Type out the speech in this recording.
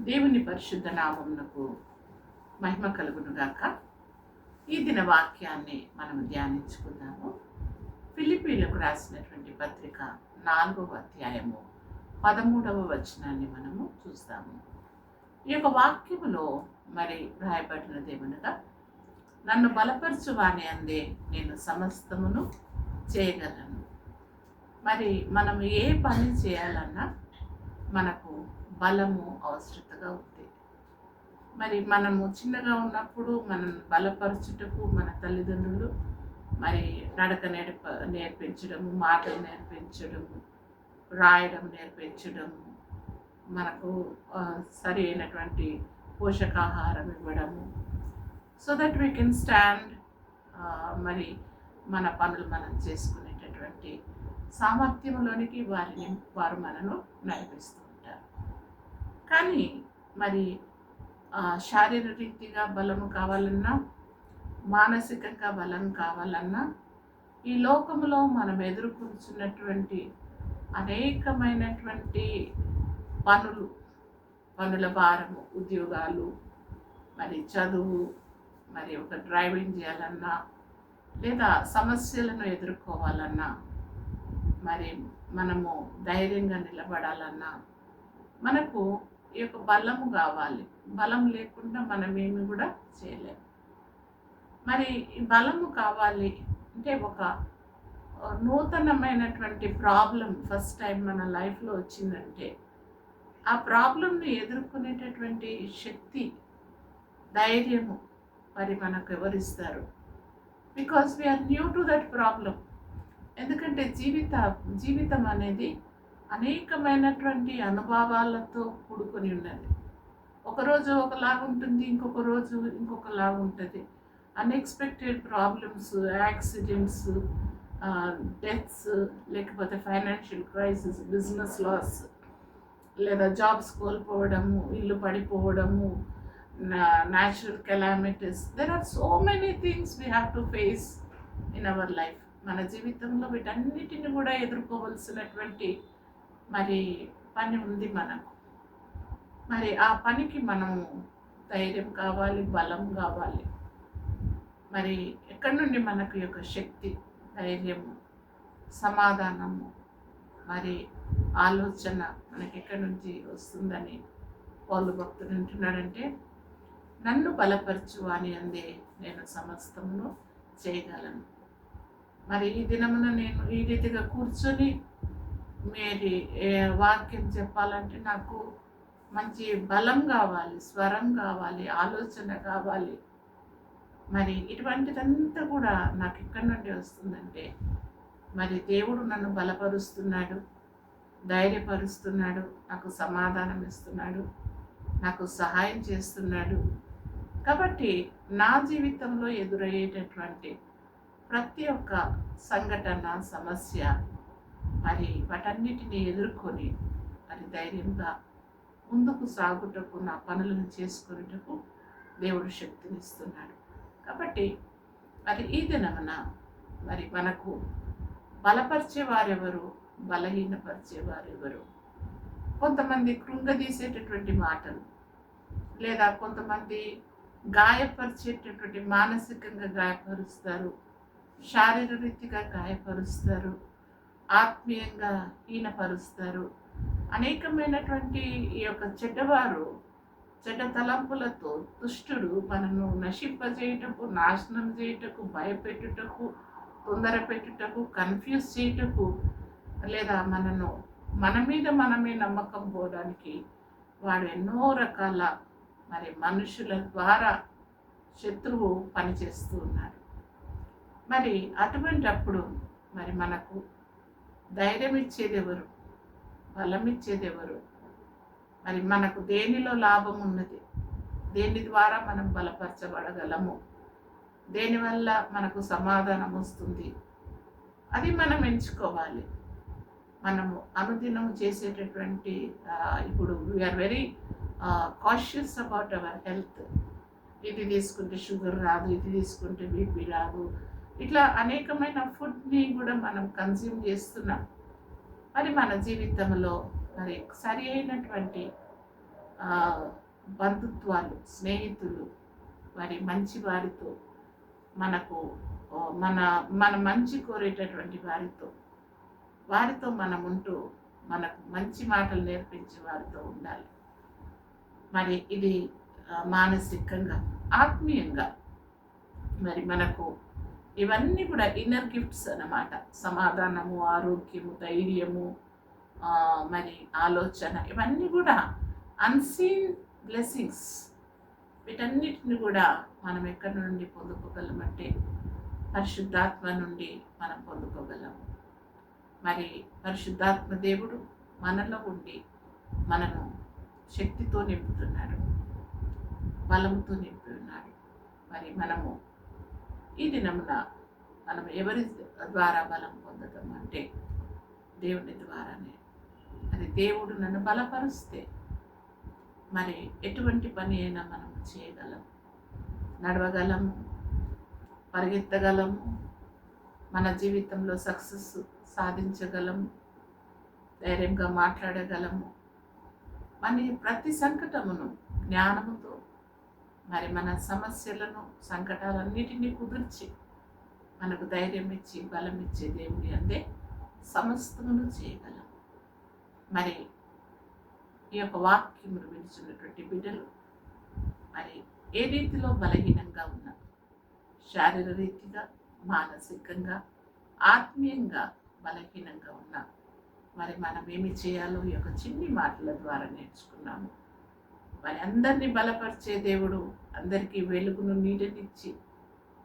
దేవుని పరిశుద్ధ నామమునకు మహిమ కలుగునుగాక. ఈ దిన వాక్యాన్ని మనం ధ్యానించుకుందాము. ఫిలిపీలకు రాసినటువంటి పత్రిక నాలుగవ అధ్యాయము పదమూడవ వచనాన్ని మనము చూస్తాము. ఈ యొక్క వాక్యములో మరి రాయబడినది నన్ను బలపరచు వాని అందే నేను సమస్తమును చేయగలను. మరి మనం ఏ పని చేయాలన్నా మనకు బలము అవసరతగా ఉంది. మరి మనము చిన్నగా ఉన్నప్పుడు మనం బలపరచుటకు మన తల్లిదండ్రులు మరి నడక నేర్ప నేర్పించడము మాటలు నేర్పించడము రాయడం నేర్పించడము మనకు సరి అయినటువంటి పోషకాహారం ఇవ్వడము. So that we can stand మరి మన పనులు మనం చేసుకునేటటువంటి సామర్థ్యంలోనికి వారిని వారు మనను నడిపిస్తూ కానీ మరి ఆ, శారీరరీతిగా కావాలన్నా మానసికంగా బలం కావాలన్నా ఈ లోకంలో మనం ఎదుర్కొంటున్నటువంటి అనేకమైనటువంటి పనులు పనుల భారము ఉద్యోగాలు మరి చదువు మరి ఒక డ్రైవింగ్ చేయాలన్నా లేదా సమస్యలను ఎదుర్కోవాలన్నా మరి మనము ధైర్యంగా నిలబడాలన్నా మనకు ఈ యొక్క బలము కావాలి. బలం లేకుండా మనం ఏమి కూడా చేయలేము. మరి ఈ బలము కావాలి అంటే ఒక నూతనమైనటువంటి ప్రాబ్లం ఫస్ట్ టైం మన లైఫ్లో వచ్చిందంటే ఆ ప్రాబ్లంను ఎదుర్కొనేటటువంటి శక్తి ధైర్యము మరి మనకు ఎవరిస్తారు because we are new to that problem ఎందుకంటే జీవిత జీవితం అనేది అనేకమైనటువంటి అనుభవాలతో కూడుకొని ఉన్నది ఒకరోజు ఒకలాగా ఉంటుంది ఇంకొక రోజు ఇంకొకలాగా ఉంటుంది. అన్ఎక్స్పెక్టెడ్ ప్రాబ్లమ్స్ యాక్సిడెంట్స్ డెత్స్ లేకపోతే ఫైనాన్షియల్ క్రైసిస్ బిజినెస్ లాస్ లేదా జాబ్స్ కోల్పోవడము ఇల్లు పడిపోవడము natural calamities there are so many things we have to face in our life మన జీవితంలో వీటన్నిటిని కూడా ఎదుర్కోవలసినటువంటి మరి పని ఉంది మనకు. మరి ఆ పనికి మనము ధైర్యం కావాలి బలం కావాలి. మరి ఎక్కడి నుండి మనకు యొక్క శక్తి ధైర్యము సమాధానము మరి ఆలోచన మనకి ఎక్కడి నుంచి వస్తుందని పౌలు భక్తుడు అంటున్నాడంటే నన్ను బలపరచు అని అందే నేను సమస్తమును చేయగలను. మరి ఈ దినమున నేను ఈ రీతిగా కూర్చొని మేరీ వాక్యం చెప్పాలంటే నాకు మంచి బలం కావాలి స్వరం కావాలి ఆలోచన కావాలి. మరి ఇటువంటిదంతా కూడా నాకు ఎక్కడి నుండి వస్తుందంటే మరి దేవుడు నన్ను బలపరుస్తున్నాడు ధైర్యపరుస్తున్నాడు నాకు సమాధానం ఇస్తున్నాడు నాకు సహాయం చేస్తున్నాడు. కాబట్టి నా జీవితంలో ఎదురయ్యేటటువంటి ప్రతి ఒక్క సంఘటన సమస్య మరి వాటన్నిటిని ఎదుర్కొని మరి ధైర్యంగా ముందుకు సాగుటకు నా పనులను చేసుకునేటకు దేవుడు శక్తినిస్తున్నాడు. కాబట్టి మరి ఈ దినమున మరి మనకు బలపరిచేవారెవరు? బలహీనపరిచేవారెవరు? కొంతమంది కృంగదీసేటటువంటి మాటలు లేదా కొంతమంది గాయపరిచేటటువంటి మానసికంగా గాయపరుస్తారు శారీరరీతిగా గాయపరుస్తారు ఆత్మీయంగా హీనపరుస్తారు. అనేకమైనటువంటి ఈ యొక్క చెడ్డవారు చెడ్డ తలంపులతో దుష్టుడు మనను నశింపజేయుటకు నాశనం చేయుటకు భయపెట్టుటకు తొందర పెట్టుటకు కన్ఫ్యూజ్ చేయుటకు లేదా మనను మన మీద మనమే నమ్మకం పోవడానికి వాడు ఎన్నో రకాల మరి మనుషుల ద్వారా శత్రువు పనిచేస్తూ ఉన్నాడు. మరి అటువంటి అప్పుడు మరి మనకు ధైర్యం ఇచ్చేది ఎవరు బలం ఇచ్చేది ఎవరు మరి మనకు దేనిలో లాభం ఉన్నది దేని ద్వారా మనం బలపరచబడగలము? దేనివల్ల మనకు సమాధానం వస్తుంది అది మనం ఎంచుకోవాలి. మనము అనుదినం చేసేటటువంటి ఇప్పుడు we are very cautious about our health ఇది తీసుకుంటే షుగర్ రాదు ఇది తీసుకుంటే బీపీ రాదు ఇట్లా అనేకమైన ఫుడ్ని కూడా మనం కన్జ్యూమ్ చేస్తున్నాం. మరి మన జీవితంలో మరి సరి అయినటువంటి బంధుత్వాలు స్నేహితులు మరి మంచి వారితో మనకు మన మన మంచి కోరేటటువంటి వారితో వారితో మనం ఉంటూ మనకు మంచి మాటలు నేర్పించే వారితో ఉండాలి. మరి ఇది మానసికంగా ఆత్మీయంగా మరి మనకు ఇవన్నీ కూడా ఇన్నర్ గిఫ్ట్స్ అన్నమాట. సమాధానము ఆరోగ్యము ధైర్యము మరి ఆలోచన ఇవన్నీ కూడా అన్సీన్ బ్లెస్సింగ్స్ వీటన్నిటిని కూడా మనం ఎక్కడి నుండి పొందుకోగలమంటే పరిశుద్ధాత్మ నుండి మనం పొందుకోగలము మరి పరిశుద్ధాత్మ దేవుడు మనలో ఉండి మనను శక్తితో నింపుతున్నాడు బలంతో నింపి ఉన్నాడు మరి మనము ఈ దినమున మనం ఎవరి ద్వారా బలం పొందడం అంటే దేవుని ద్వారానే. అది దేవుడు నన్ను బలపరుస్తే మరి ఎటువంటి పని అయినా మనం చేయగలం. నడవగలము పరిగెత్తగలము మన జీవితంలో సక్సెస్ సాధించగలము ధైర్యంగా మాట్లాడగలము. మన ప్రతి సంకటమును జ్ఞానముతో మరి మన సమస్యలను సంకటాలన్నిటినీ కుదిర్చి మనకు ధైర్యం ఇచ్చి బలం ఇచ్చే దేవుడి అందే సమస్తమును చేయగలం. మరి ఈ యొక్క వాక్యమును వినిచినటువంటి బిడ్డలు మరి ఏ రీతిలో బలహీనంగా ఉన్నా శారీరీతిగా మానసికంగా ఆత్మీయంగా బలహీనంగా ఉన్నా మరి మనం ఏమి చేయాలో ఈ యొక్క చిన్ని మాటల ద్వారా నేర్చుకున్నాము. మరి అందరినీ బలపరిచే దేవుడు అందరికీ వెలుగును నీడనిచ్చి